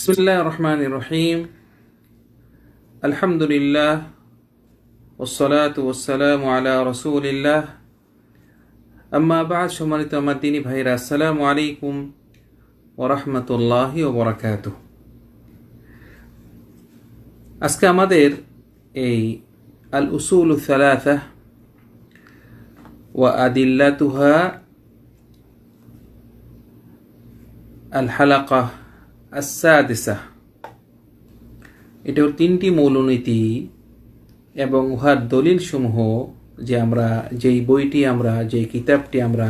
بسم الله الرحمن الرحيم الحمد لله والصلاة والسلام على رسول الله আম্মা বাদ সম্মানিত আমার দিনী ভাইরা আসসালামু আলাইকুম ওরহমতুল্লাহি ওবরাকাত আজকে আমাদের এই আল উসুল সালাথা ওয়া আদিল্লাতুহা আল হালাকা আসাদিসা এটার তিনটি মৌলনীতি এবং উহার দলিল সমূহ যে আমরা, যেই বইটি আমরা যে কিতাবটি আমরা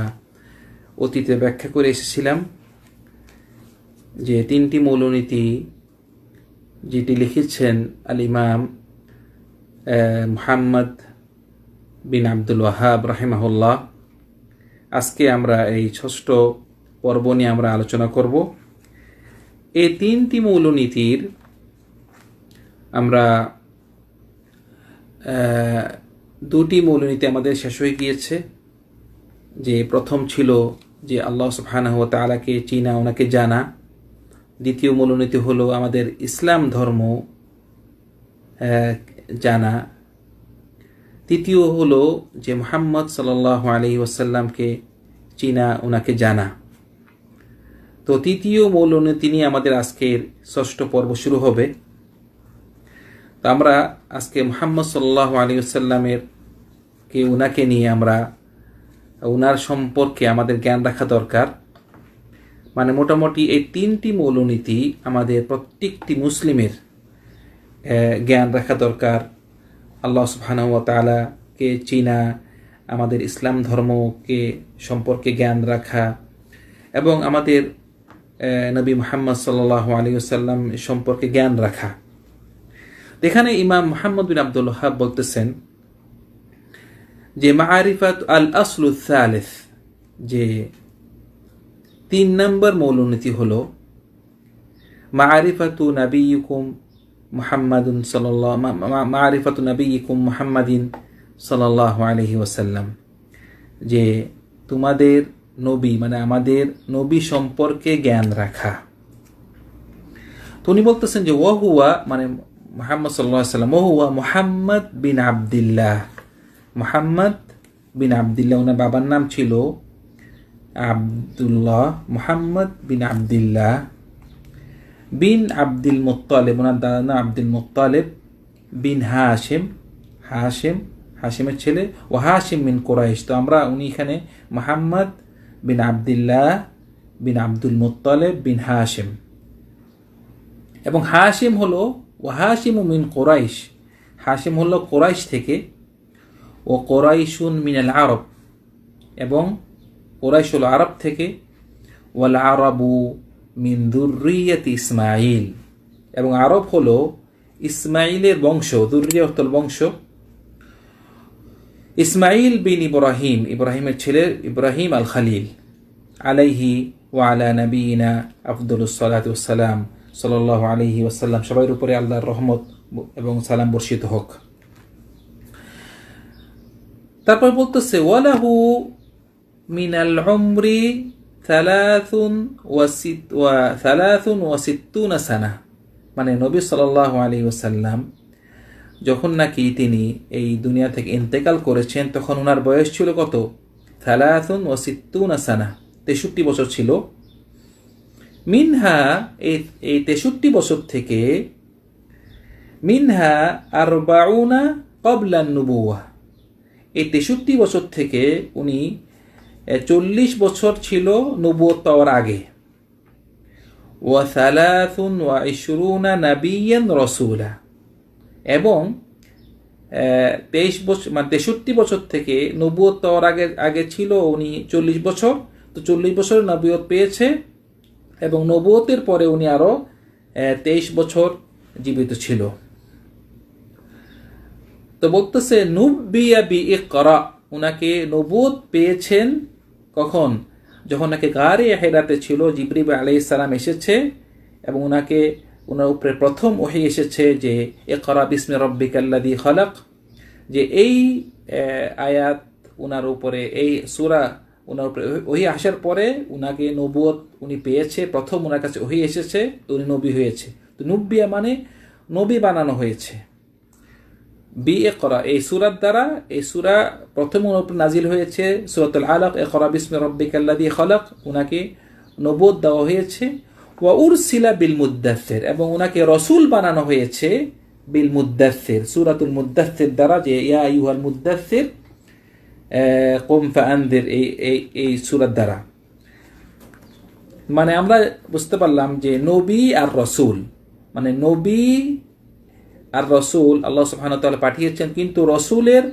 অতীতে ব্যাখ্যা করে এসেছিলাম, যে তিনটি মৌলনীতি যেটি লিখেছেন আল ইমাম মুহাম্মদ বিন আব্দুল ওয়াহাব রাহিমাহুল্লাহ। আজকে আমরা এই ষষ্ঠ পর্ব নিয়ে আমরা আলোচনা করব। এই তিনটি মৌলনীতির আমরা দুটি মৌলনীতি আমাদের শেষ হয়ে গিয়েছে। যে প্রথম ছিল যে আল্লাহ সুবহানাহু ওয়া তাআলাকে চিনা, ওনাকে জানা। দ্বিতীয় মূলনীতি হলো আমাদের ইসলাম ধর্ম জানা। তৃতীয় হলো যে মোহাম্মদ সাল্লাহ আলি ওসাল্লামকে চিনা, ওনাকে জানা। তো তৃতীয় মৌলনীতি নিয়ে আমাদের আজকের ষষ্ঠ পর্ব শুরু হবে। তো আমরা আজকে মোহাম্মদ সাল্লাহ আলী আসাল্লামের কে উনাকে নিয়ে আমরা, উনার সম্পর্কে আমাদের জ্ঞান রাখা দরকার। মানে মোটামুটি এই তিনটি মৌলনীতি আমাদের প্রত্যেকটি মুসলিমের জ্ঞান রাখা দরকার। আল্লাহ সুবহানাহু চিনা, আমাদের ইসলাম ধর্মকে সম্পর্কে জ্ঞান রাখা এবং আমাদের নবী মোহাম্মদ সাল্লাহ আলী আসাল্লাম সম্পর্কে জ্ঞান রাখা। এখানে ইমাম মোহাম্মদ বিন আব্দুল হাব বলতেছেন যে মারিফাত আল আসলু সালেস, যে তিন নম্বর মৌলনীতি হল মারিফাতু নবীকুম মুহাম্মাদুন সাল্লাহ মারিফাতু নবীকুম মুহাম্মাদিন সাল্লাহ আলহি ওসাল্লাম যে তোমাদের নবী মানে আমাদের নবী সম্পর্কে জ্ঞান রাখা। তো উনি বলতেছেন যে, ওহুয়া মানে মোহাম্মদ সাল্লাহ সাল্লাম, ওহুয়া মোহাম্মদ বিন আবদুল্লাহ। মোহাম্মদ বিন আবদুল্লাহ ওনার বাবার নাম ছিল আবদুল্লাহ, মোহাম্মদ বিন আবদুল্লাহ বিন আব্দুল মুতালেব ওনার দাদা নাম আব্দুল মুতালেব বিন হাশেম হাশেম, হাশেমের ছেলে, ও হাশিম বিন কোরাইশ। তো আমরা, উনি এখানে মোহাম্মদ বিন আবদুল্লাহ বিন আব্দুল মুতালেব বিন হাশেম। এবং হাশিম হলো, ও হাশিম মিন কোরাইশ। হাশিম হলো কোরাইশ থেকে, ও কোরাইশুন মিনাল আরব। এবং কোরাইশ হলো আরব থেকে, ওয়াল আরবু মিন দুর্রিয়াত ইসমাইল এবং আরব হলো ইসমাইলের বংশ দুর্রিয়া বংশ। ইসমাইল বিন ইব্রাহিম, ইব্রাহিমের ছেলে ইব্রাহিম আল খালিল আলাইহি ওয়ালা নবীনা আব্দুল সালাতাম সাল্লাহ আলহি ওয়াসাল্লাম সবাইয়ের উপরে আল্লাহর রহমত এবং সালাম বর্ষিত হোক। তারপর বলতেছে, ওয়ালাহু মিনাল উমরি থালাথুন ওয়াসিত ওয়া থালাথুন সানা। মানে নবী সাল্লাহ আলী ওসাল্লাম যখন নাকি তিনি এই দুনিয়া থেকে ইন্তেকাল করেছেন, তখন ওনার বয়স ছিল কত? থালাথুন ওয়াসিত্তুনা সানা, তেষট্টি বছর ছিল। মিনহা এই এই তেষট্টি বছর থেকে মিনহা আর বাউনা কবলান নুবুয়া এই তেষট্টি বছর থেকে উনি চল্লিশ বছর ছিল নবুয়ত পাওয়ার আগে। ওয়া সালাথুন ওয়া ইশরুনা নাবিয়ান রসুলা। এবং তেইশ বছর মানে তেষট্টি বছর থেকে নবুয়ত পাওয়ার আগে আগে ছিল উনি চল্লিশ বছর। তো চল্লিশ বছর নবুয়ত পেয়েছে এবং নবুয়তের পরে উনি আরও তেইশ বছর জীবিত ছিল। তো বলতেছে নুবিয়া বি এ করা উনাকে নবুত পেয়েছেন কখন? যখন নাকি গাড়ি হেরাতে ছিল জিবরিব আলাই সালাম এসেছে এবং ওনাকে ওনার উপরে প্রথম ওহি এসেছে যে এ করা বিসমে রব্বিকাল্লাদি খলক, যে এই আয়াত ওনার উপরে, এই সুরা ওনার উপরে ওহি- আসার পরে উনাকে নবুয়ত উনি পেয়েছে, প্রথম ওনার কাছে ওহি এসেছে, উনি নবী হয়েছে। তো নুব্বিয়া মানে নবী বানানো হয়েছে। বি এ করা এই সুরার দ্বারা, এই সুরা প্রথম ওনার উপর নাজিল হয়েছে, সুরাতুল আলাক এ করা বিসমে রব্বিকাল্লা দিয়ে খলাক, উনাকে নবোধ দেওয়া হয়েছে। ওয়া বিল মুদাসের এবং ওনাকে রসুল বানানো হয়েছে বিল মুদাসের সুরাতুল মুদাসের দ্বারা যে, ইয়া ইউহাল মুদাসের কোম ফানদের এই এই এই সুরার দ্বারা। মানে আমরা বুঝতে পারলাম যে নবী আর রসুল মানে নবী আর রসুল আল্লাহ ওয়া পাঠিয়েছেন, কিন্তু রসুলের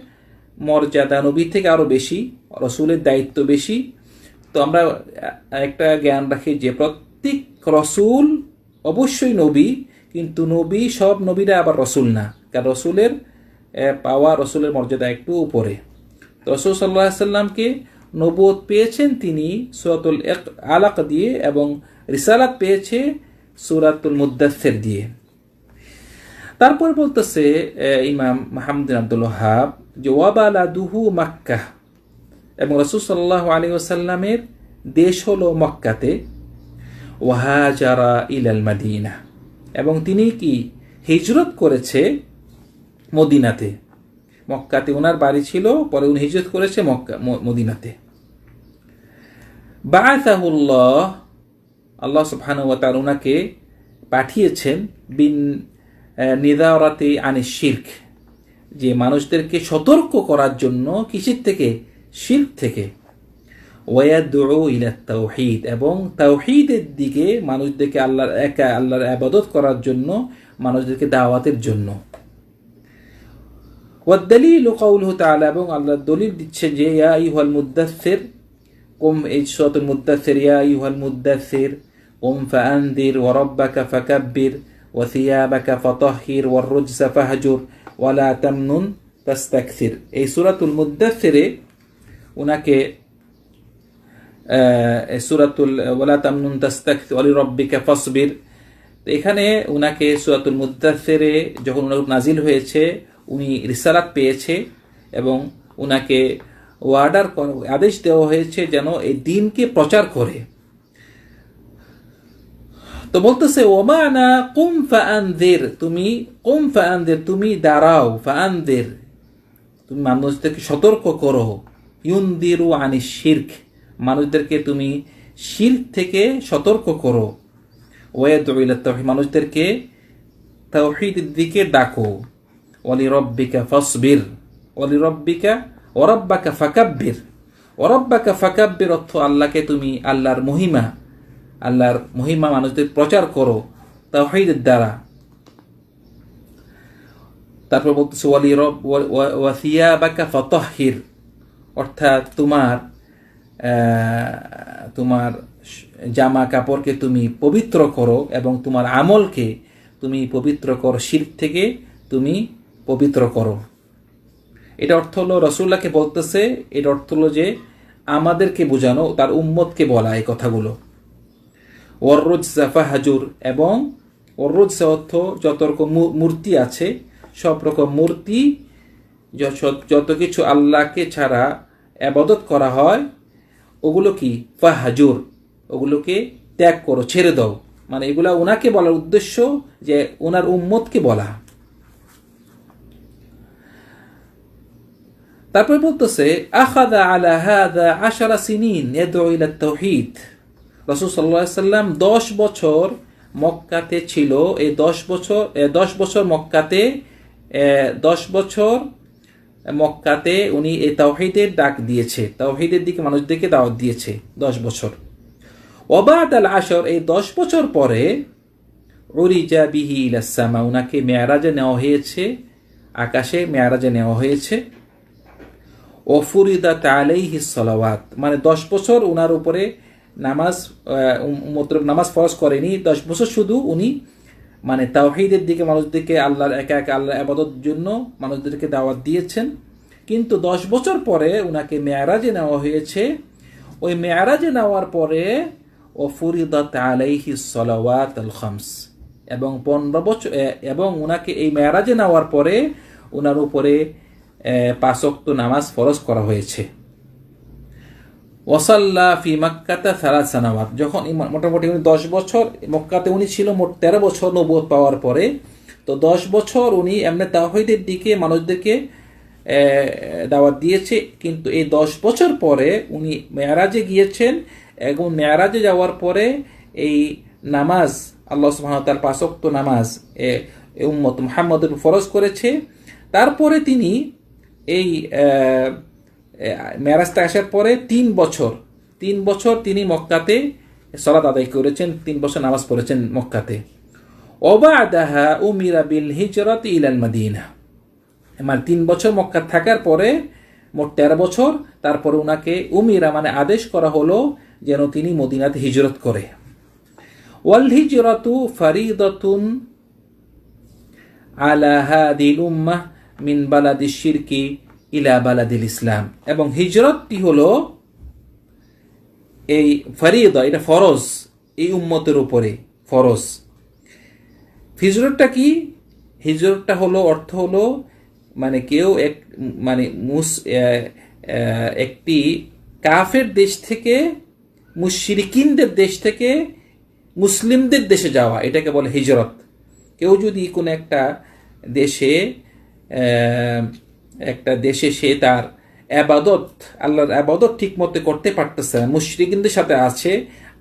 মর্যাদা নবী থেকে আরও বেশি, রসুলের দায়িত্ব বেশি। তো আমরা একটা জ্ঞান রাখি যে প্রত্যেক রসুল অবশ্যই নবী, কিন্তু নবী সব নবীরা আবার রসুল না। কারণ রসুলের পাওয়া রসুলের মর্যাদা একটু উপরে। রসুল সাল্লাহ সাল্লামকে নবোধ পেয়েছেন তিনি সুরাতুল এক- আলাক দিয়ে এবং রিসালাত পেয়েছে সুরাতুল মুদাসের দিয়ে। তারপর বলতেছে ইমাম মাহমুদ আব্দুল হাব যে, ওয়াবালাদুহু মাক্কা এবং রসুল সাল্লাহ আলী ওসাল্লামের দেশ হলো মক্কাতে। ওয়াহাজারা ইলাল মাদিনা। এবং তিনি কি হিজরত করেছে মদিনাতে? মক্কাতে ওনার বাড়ি ছিল, পরে উনি হিজরত করেছে মক্কা মদিনাতে। বাআসাহুল্লাহ, আল্লাহ ওয়া ওনাকে পাঠিয়েছেন বিন নিদারাতে আনে শির্ক, যে মানুষদেরকে সতর্ক করার জন্য কিসের থেকে? শির্ক থেকে। ওয়াদু ইলা তৌহিদ এবং তৌহিদের দিকে মানুষদেরকে আল্লাহর একা আল্লাহর আবাদত করার জন্য, মানুষদেরকে দাওয়াতের জন্য। ওয়াদ্দালিল কৌলহ তালা এবং আল্লাহ দলিল দিচ্ছে যে, ইয়া ইহাল মুদাসের কম এই সতুল মুদাসের ইয়া ইহাল মুদাসের ওম ফান্দির ওরব্বাকা ফাকাব্বির ওয়াসিয়াবাকা ফতহির ওয়ারুজা সাফাহাজুর ওয়ালা তামনুন তাস্তাকসির এই সুরাতুল মুদাসেরে ওনাকে সূরাতুল, ওয়ালা তামনুন তাস্তাকসির ওয়া লিরাব্বিকা ফাসবির। তো এখানে উনাকে সুরাতুল মুদাসেরে যখন উনার নাজিল হয়েছে, উনি রিসালাত পেয়েছে এবং উনাকে ওয়ার্ডার আদেশ দেওয়া হয়েছে যেন এই দিনকে প্রচার করে। তো বলতেছে ওমানা কুম ফাআনদের, তুমি কুম ফাআনদের, তুমি দাঁড়াও, ফাআনদের। তুমি মানুষদেরকে সতর্ক করো। ইউনদিরু আনি শির্ক। মানুষদেরকে তুমি শির্ক থেকে সতর্ক করো। ওয়াদুইলা তাওহীদ, মানুষদেরকে তাওহীদের দিকে ডাকো। ওয়ালি রব্বিকা ফাসবির ওয়ালি রব্বিকা ওরাব্বাকা ফাকাব্বির ওরাব্বাকা ফাকাব্বির অর্থ আল্লাহকে তুমি আল্লাহর মহিমা আল্লাহর মহিমা মানুষদের প্রচার করো তাওহীদের দ্বারা। তারপর বলতেছে ওয়ালি রব ওয়াসিয়াবাকা ফতহির অর্থাৎ তোমার তোমার জামা কাপড়কে তুমি পবিত্র করো এবং তোমার আমলকে তুমি পবিত্র করো, শির্ক থেকে তুমি পবিত্র করো। এটা অর্থ হলো রসুল্লাহকে বলতেছে, এটা অর্থ হলো যে আমাদেরকে বোঝানো, তার উম্মতকে বলা এই কথাগুলো। ওয়াররুজ জাফা হাজুর এবং ওয়াররুজ অর্থ যত রকম মূর্তি আছে, সব রকম মূর্তি যত কিছু আল্লাহকে ছাড়া আবাদত করা হয় ওগুলো কি ফাহাজুর, ওগুলোকে ত্যাগ করো, ছেড়ে দাও। মানে এগুলা ওনাকে বলার উদ্দেশ্য যে ওনার উম্মতকে বলা। তারপর বলতেছে, আখাদা আলা হাদা আশারা সিনিন তাওহীদ রাসূল সাল্লাম 10 বছর মক্কাতে ছিল। এই 10 বছর 10 বছর মক্কাতে 10 বছর মক্কাতে উনি এই তাওহিদের ডাক দিয়েছে। তাওহীদের দিকে মানুষদেরকে দাওয়াত দিয়েছে 10 বছর। ওবাদ আল আশর এই 10 বছর পরে উরিজা বিহি ইলাস সামা, উনাকে মেয়ারাজে নেওয়া হয়েছে, আকাশে মেয়ারাজে নেওয়া হয়েছে। ওফুরিদাত আলাইহি সলাওয়াত মানে দশ বছর উনার উপরে নামাজ মতলব নামাজ ফরজ করেনি, দশ বছর শুধু উনি মানে তাওহীদের দিকে মানুষদেরকে আল্লাহর একা একা আল্লাহর আবাদত জন্য মানুষদেরকে দাওয়াত দিয়েছেন। কিন্তু দশ বছর পরে ওনাকে মেয়ারাজে নেওয়া হয়েছে। ওই মেয়ারাজে নেওয়ার পরে, ও ফুরিদাত আলাইহি সলাওয়াত আল খামস। এবং পনেরো বছর এবং ওনাকে এই মেয়ারাজে নেওয়ার পরে ওনার উপরে পাঁচক্ত নামাজ ফরজ করা হয়েছে। ওয়াসাল্লা ফি মাক্কাতা সালাত সানাওয়াত। যখন মোটামুটি উনি দশ বছর, মক্কাতে উনি ছিল মোট তেরো বছর নবুয়ত পাওয়ার পরে, তো দশ বছর উনি এমনি তাহিদের দিকে, মানুষদেরকে দাওয়াত দিয়েছে। কিন্তু এই দশ বছর পরে উনি মেয়ারাজে গিয়েছেন এবং মেয়ারাজে যাওয়ার পরে এই নামাজ, আল্লাহ সুবাহতাল পাশক্ত নামাজ উম্মত মুহাম্মদের ফরজ করেছে। তারপরে তিনি এই আহ, আসার পরে তিন বছর তিন বছর তিনি মক্কাতে সলাত আদায় করেছেন তিন বছর নামাজ পড়েছেন মক্কাতে। ওবাদাহা উমিরা বিল হিজরত ইলাল মাদিনা। মানে তিন বছর মক্কা থাকার পরে মোট তেরো বছর তারপরে ওনাকে উমিরা মানে আদেশ করা হলো যেন তিনি মদিনাতে হিজরত করে। ওয়াল হিজরতু ফারিদাতুন আলা হাদিল উম্মাহ মিন বালাদিস শিরকি ইলা বালাদিল ইসলাম। এবং হিজরতটি হলো এই ফরিদা, এটা ফরজ, এই উম্মতের উপরে ফরজ। হিজরতটা কি? হিজরতটা হলো, অর্থ হলো মানে কেউ এক মানে মুস একটি কাফের দেশ থেকে, মুশরিকিনদের দেশ থেকে মুসলিমদের দেশে যাওয়া, এটাকে বলে হিজরত। কেউ যদি কোনো একটা দেশে একটা দেশে সে তার আবাদত, আল্লাহর আবাদত ঠিক মতো করতে পারতেছে না। মুশরিকিনদের সাথে আছে,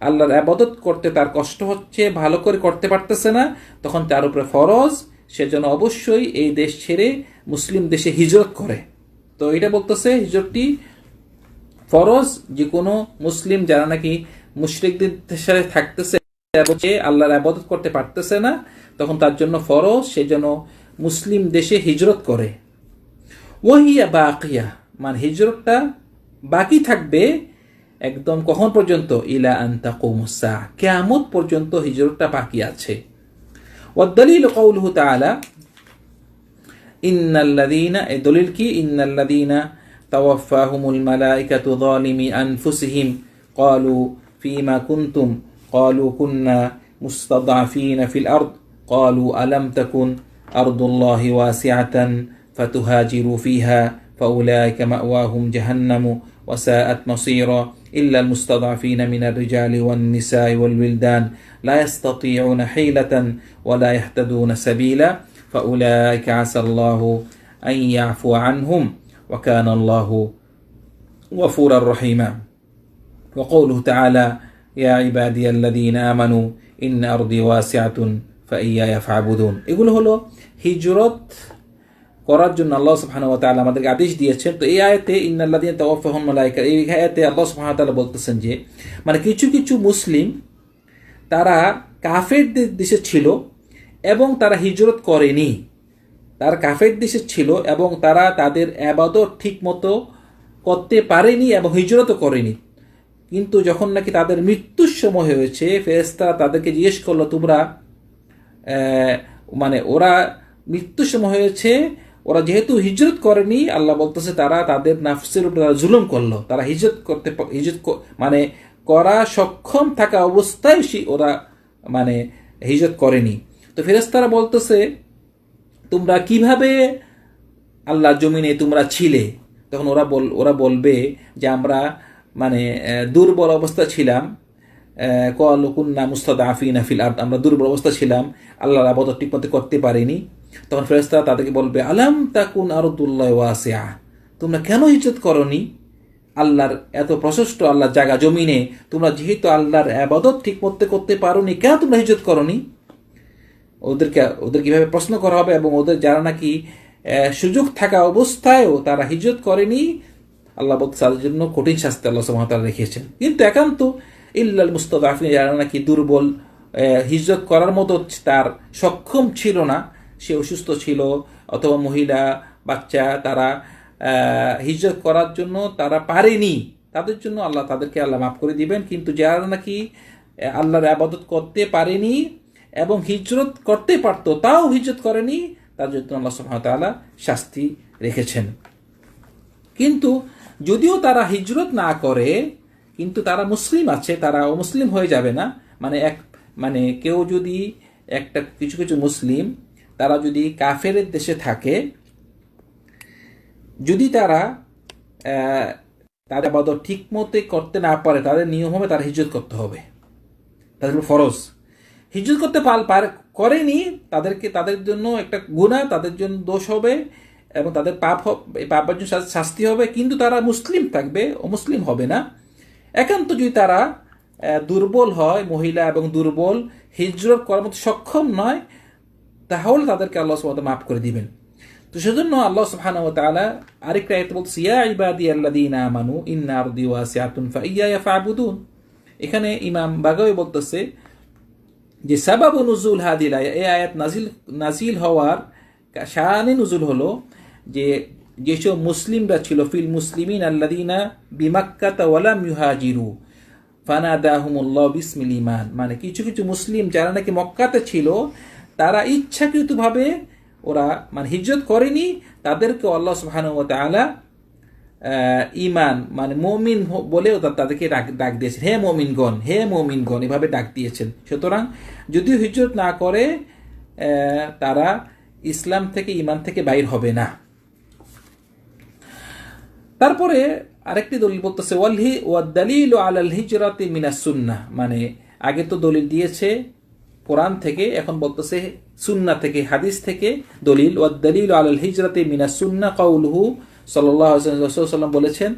আল্লাহর আবাদত করতে তার কষ্ট হচ্ছে, ভালো করে করতে পারতেছে না, তখন তার উপরে ফরজ সেজন্য অবশ্যই এই দেশ ছেড়ে মুসলিম দেশে হিজরত করে। তো এটা বলতেছে হিজরতটি ফরজ, যে কোনো মুসলিম যারা নাকি মুশরিকদের সাথে থাকতেছে আল্লাহর আবাদত করতে পারতেছে না, তখন তার জন্য ফরজ, সে যেন মুসলিম দেশে হিজরত করে। ওয়াহিয়া বাকিয়া মানে হিজরতটা বাকি থাকবে একদম কখন পর্যন্ত ইলা আন্তা কৌমুসা কেয়ামত পর্যন্ত হিজরতটা বাকি আছে والدليل قوله تعالى إن الذين এই দলিল কি إن الذين توفاهم الملائكة ظالمي أنفسهم قالوا فيما كنتم قالوا كنا مستضعفين في الأرض قالوا ألم تكن أرض الله واسعة فتهاجروا فيها فأولئك مأواهم جهنم وساءت مصيرا إلا المستضعفين من الرجال والنساء والولدان لا يستطيعون حيلة ولا يهتدون سبيلا فأولئك عسى الله أن يعفو عنهم وكان الله غفورا رحيما وقوله تعالى يا عبادي الذين آمنوا إن أرضي واسعة فإياي فاعبدون এগুলো হলো হিজরত করার জন্য আল্লাহ সুবহানাহু ওয়া তাআলা আমাদেরকে আদেশ দিয়েছেন। তো এই আয়াতে ইন্নাল্লাযীনা তাওয়াফাহুম মালায়েকা এই আয়তে আল্লাহ ওয়া বলতেছেন যে মানে কিছু কিছু মুসলিম তারা কাফেরদের দেশে ছিল এবং তারা হিজরত করেনি। তার কাফের দেশে ছিল এবং তারা তাদের আবাদত ঠিক মতো করতে পারেনি এবং হিজরতও করেনি। কিন্তু যখন নাকি তাদের মৃত্যুর সময় হয়েছে ফেরেস্তারা তাদেরকে জিজ্ঞেস করল, তোমরা মানে ওরা মৃত্যুর সময় হয়েছে ওরা যেহেতু হিজরত করেনি, আল্লাহ বলতেছে তারা তাদের নাফসের উপরে তারা জুলুম করল। তারা হিজরত করতে হিজরত মানে করা সক্ষম থাকা অবস্থায় সে- ওরা মানে হিজরত করেনি। তো ফেরেস্তারা বলতেছে, তোমরা কীভাবে আল্লাহ জমিনে তোমরা ছিলে? তখন ওরা বল, ওরা বলবে যে, আমরা মানে দুর্বল অবস্থা ছিলাম। কুন্না মুস্তাদ আফিনা আমরা দুর্বল অবস্থা ছিলাম। আল্লাহর আবাদত ঠিকমতো করতে পারিনি। তখন ফেরেস্তারা তাদেরকে বলবে আলাম তাকুন আরদুল্লাহ ওয়াসিয়া? তোমরা কেন হিজরত করনি? আল্লাহর এত প্রশস্ত আল্লাহর জায়গা জমিনে তোমরা যেহেতু আল্লাহর আবাদত ঠিক মতো করতে পারোনি কেন তোমরা হিজরত করনি? ওদেরকে ওদের কীভাবে প্রশ্ন করা হবে এবং ওদের যারা নাকি সুযোগ থাকা অবস্থায়ও তারা হিজরত করেনি আল্লাহ তাদের জন্য কঠিন শাস্তি আল্লাহ সুবহানাহু রেখেছেন কিন্তু একান্ত ইল্লাল মুস্তাদাফিন যারা নাকি দুর্বল আহ, হিজরত করার মতো তার সক্ষম ছিল না সে অসুস্থ ছিল অথবা মহিলা, বাচ্চা, তারা হিজরত করার জন্য তারা পারেনি। তাদের জন্য আল্লাহ তাদেরকে আল্লাহ মাফ করে দিবেন। কিন্তু যারা নাকি আল্লাহর আবাদত করতে পারেনি এবং হিজরত করতে পারতো, তাও হিজরত করেনি, তার জন্য আল্লাহ তাআলা শাস্তি রেখেছেন। কিন্তু যদিও তারা হিজরত না করে, কিন্তু তারা মুসলিম আছে, তারা অমুসলিম হয়ে যাবে না। মানে এক মানে কেউ যদি একটা, কিছু কিছু মুসলিম তারা যদি কাফেরের দেশে থাকে, যদি তারা তাদের আবাদত ঠিক মতে করতে না পারে, তাদের নিয়ম হবে তার হিজরত করতে হবে। তাদের ফরজ। হিজরত করতে পার পার, করেনি, তাদেরকে, তাদের জন্য একটা গুণা তাদের জন্য দোষ হবে এবং তাদের পাপ হ- এই পাপের জন্য শাস্তি হবে, কিন্তু তারা মুসলিম থাকবে অমুসলিম হবে না। একান্ত যদি তারা দুর্বল হয়, মহিলা এবং দুর্বল, হিজরত করার মতো সক্ষম নয় তাহলে তাদেরকে আল্লাহ তাআলা মাফ করে দিবেন। তো সেজন্য আল্লাহ সুবহানাহু ওয়া তাআলা আরেকটা আয়াতে বলছে ইয়া আল্লাযীনা আমানু, ইন্না আরদি ওয়াসিআতুন ফাইয়ায়া ফা'বুদুন এখানে ইমাম বাগাওয়ি বলতেছে যে, সাবাব নুজুল হাদিল এই আয়াত নাজিল নাজিল হওয়ার শানে নুজুল হলো যে, যেসব মুসলিমরা ছিল, ফিল মুসলিমিন আল্লাদিনা বিমাক্কাতা ওয়ালাম ইউহাজিরু, ফানাদাহুমুল্লাহ বিসমিল ইমান মানে কিছু কিছু মুসলিম যারা নাকি মক্কাতে ছিল তারা ইচ্ছাকৃতভাবে ওরা মানে হিজরত করেনি তাদেরকে আল্লাহ তাআলা আহ, ইমান মানে মমিন তা- তাদেরকে ডাক দিয়েছেন। হে মমিনগণ হে মমিনগণ এভাবে ডাক দিয়েছেন। সুতরাং যদিও হিজরত না করে তারা ইসলাম থেকে ইমান থেকে বাইর হবে না। তারপরে আরেকটি দলিল বলতেছে ওয়ালহি ওয়াদালিল আলাল হিজরাতে মিনাস সুন্নাহ মানে আগে তো দলিল দিয়েছে কোরআন থেকে, এখন বলতেছে সুন্না থেকে, হাদিস থেকে দলিল ওয়াদালিল আলাল হিজরাতে মিনাস সুন্নাহ কাউলহু ওয়াসাল্লাম বলেছেন,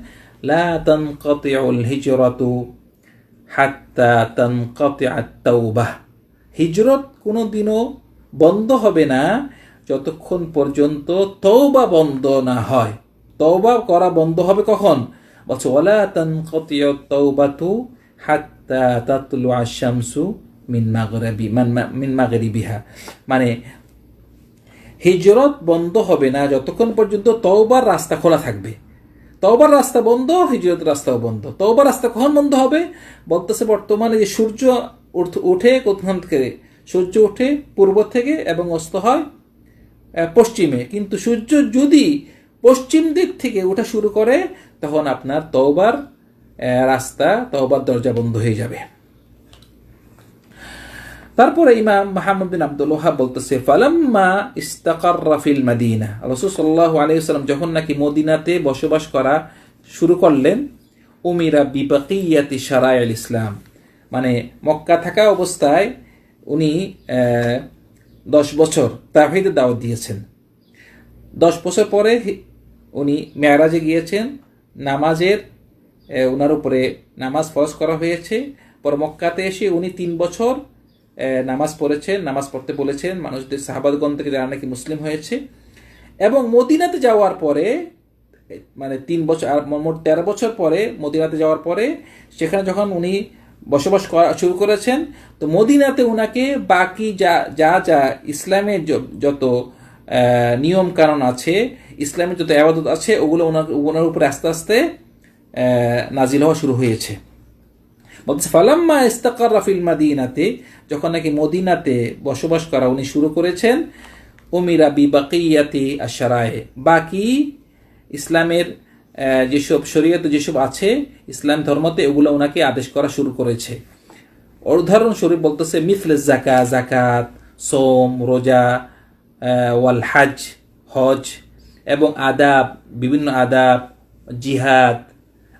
লা তানকাতিউল হিজরাতু হাত্তা তানকাতিআত তাওবাহ হিজরত কোনোদিনও বন্ধ হবে না যতক্ষণ পর্যন্ত তওবা বন্ধ না হয়। তওবা করা বন্ধ হবে কখন? বলছে, ওয়ালা তানকাতিউ তাওবাতু হাত্তা তাতলু আশ-শামসু মিন মাগরিবি, মান- মিন মানে হিজরত বন্ধ হবে না যতক্ষণ পর্যন্ত তওবার রাস্তা খোলা থাকবে। তওবার রাস্তা বন্ধ হিজরত রাস্তাও বন্ধ। তওবার রাস্তা কখন বন্ধ হবে? বলতেছে বর্তমানে যে সূর্য উঠে কোথান থেকে, সূর্য উঠে পূর্ব থেকে এবং অস্ত হয় পশ্চিমে। কিন্তু সূর্য যদি পশ্চিম দিক থেকে ওঠা শুরু করে, তখন আপনার তওবার রাস্তা, তওবার দরজা বন্ধ হয়ে যাবে। তারপরে ইমাম মাহমুদ বিন আব্দুল ওহাব বলতেছে, ফালাম্মা ইস্তাকাররা ফিল মাদিনা। আলাইহি ওয়াসাল্লাম যখন নাকি মদিনাতে বসবাস করা শুরু করলেন, উমিরা বিবাকিয়াতি আল ইসলাম। মানে মক্কা থাকা অবস্থায় উনি দশ বছর তাহিদের দাওয়াত দিয়েছেন। দশ বছর পরে উনি মেয়ারাজে গিয়েছেন, নামাজের ওনার উপরে নামাজ ফরজ করা হয়েছে। পর মক্কাতে এসে উনি তিন বছর নামাজ পড়েছেন, নামাজ পড়তে বলেছেন, মানুষদের সাহাবাদগণ থেকে যারা নাকি মুসলিম হয়েছে। এবং মদিনাতে যাওয়ার পরে মানে তিন বছর, আর মোট তেরো বছর পরে মদিনাতে যাওয়ার পরে, সেখানে যখন উনি বসবাস করা শুরু করেছেন, তো মদিনাতে উনাকে বাকি যা যা যা ইসলামের যত নিয়ম কারণ আছে ইসলামের যত আবাদত আছে, ওগুলো ওনার ওনার উপরে আস্তে আস্তে নাজিল হওয়া শুরু হয়েছে। ফালাম্মা ইস্তাকার রাফিল মাদিনাতে যখন নাকি মদিনাতে বসবাস করা উনি শুরু করেছেন, উমিরা বিবাকিয়াতি আশারায়। বাকি ইসলামের যেসব শরীয়তে যেসব আছে, ইসলাম ধর্মতে এগুলো ওনাকে আদেশ করা শুরু করেছে। উদাহরণস্বরূপ বলতেছে মিথলে জাকা, জাকাত, সোম, রোজা ওয়াল হাজ, হজ এবং আদাব, বিভিন্ন আদাব, জিহাদ,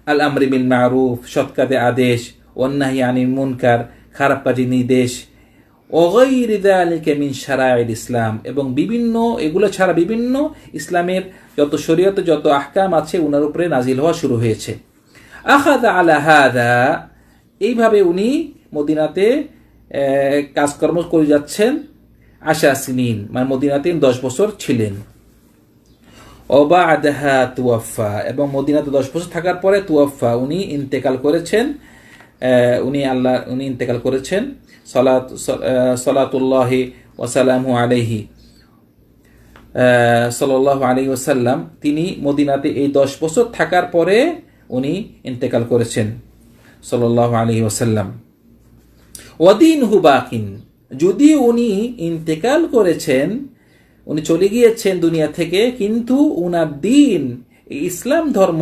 আল আমরি বিল মারুফ সৎকাদে আদেশ অন্যাহি আনিল মুনকার খারাপ কাজে নির্দেশ। অগৈর দালিকে মিন সারাইল ইসলাম এবং বিভিন্ন, এগুলো ছাড়া বিভিন্ন ইসলামের যত শরীয়তে, যত আহকাম আছে, উনার উপরে নাজিল হওয়া শুরু হয়েছে। আহাদা আলা হাদা, এইভাবে উনি মদিনাতে কাজকর্ম করে যাচ্ছেন আশা সিনিন মানে মদিনাতে দশ বছর ছিলেন। অবা আদাহা তুয়াফা, এবং মদিনাতে দশ বছর থাকার পরে তুয়াফা উনি ইন্তেকাল করেছেন উনি আল্লাহ, উনি ইন্তেকাল করেছেন। সলাত সলাতুল্লাহ ওয়াসালামু আলাইহি। সাল্লাহ আলী ওসাল্লাম তিনি মদিনাতে এই দশ বছর থাকার পরে উনি ইন্তেকাল করেছেন। সাল্লাহ আলী ওসাল্লাম ওয়াদিন হুবাকিন যদি উনি ইন্তেকাল করেছেন, উনি চলে গিয়েছেন দুনিয়া থেকে, কিন্তু উনার দিন, ইসলাম ধর্ম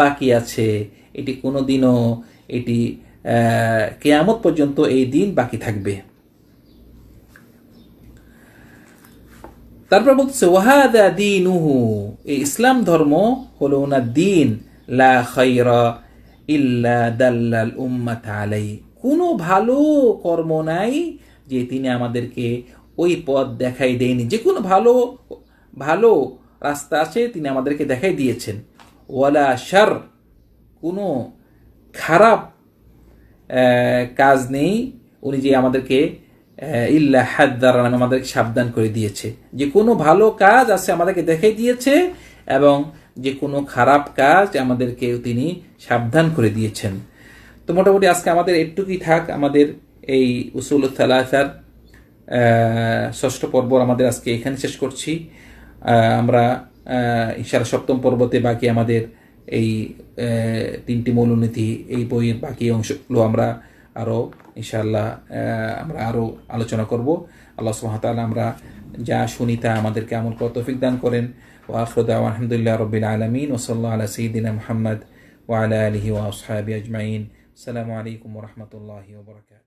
বাকি আছে। এটি কোনোদিনও এটি আহ, কেয়ামত পর্যন্ত এই দিন বাকি থাকবে। তারপর বলতেছে ওয়াহাদা দিনুহু। এই ইসলাম ধর্ম হলো ওনার দিন। ইল্লা আলাই কোনো ভালো কর্ম নাই যে তিনি আমাদেরকে ওই পথ দেখাই দেয়নি। যে কোনো ভালো ভালো রাস্তা আছে তিনি আমাদেরকে দেখাই দিয়েছেন। ওয়ালা শার কোনো খারাপ কাজ নেই। উনি যে আমাদেরকে ইল্লা হাদ্দার আমাদেরকে সাবধান করে দিয়েছে। যে কোনো ভালো কাজ আছে আমাদেরকে দেখাই দিয়েছে এবং যে কোনো খারাপ কাজ আমাদেরকে তিনি সাবধান করে দিয়েছেন। তো মোটামুটি আজকে আমাদের একটুকুই থাক। আমাদের এই উসুল থালাথার ষষ্ঠ পর্ব আমাদের আজকে এখানে শেষ করছি। আমরা ইনশাআল্লাহ সপ্তম পর্বতে বাকি আমাদের এই তিনটি মূলনীতি এই বইয়ের বাকি অংশগুলো আমরা আরও ইনশাআল্লাহ আহ, আমরা আরও আলোচনা করব। আল্লাহ সুহাতাল আমরা যা শুনি তা আমাদেরকে আমল করা তৌফিক দান করেন। ও ওয়াখরুদ আলহামদুলিল্লাহ রবিল আলমিন। ওসল্লা আলা সঈদিনা মোহাম্মদ ওয়ালা আলহি ওয়াসহাবি আজমাইন। আসসালামু আলাইকুম রহমতুল্লাহি ওবরাকাত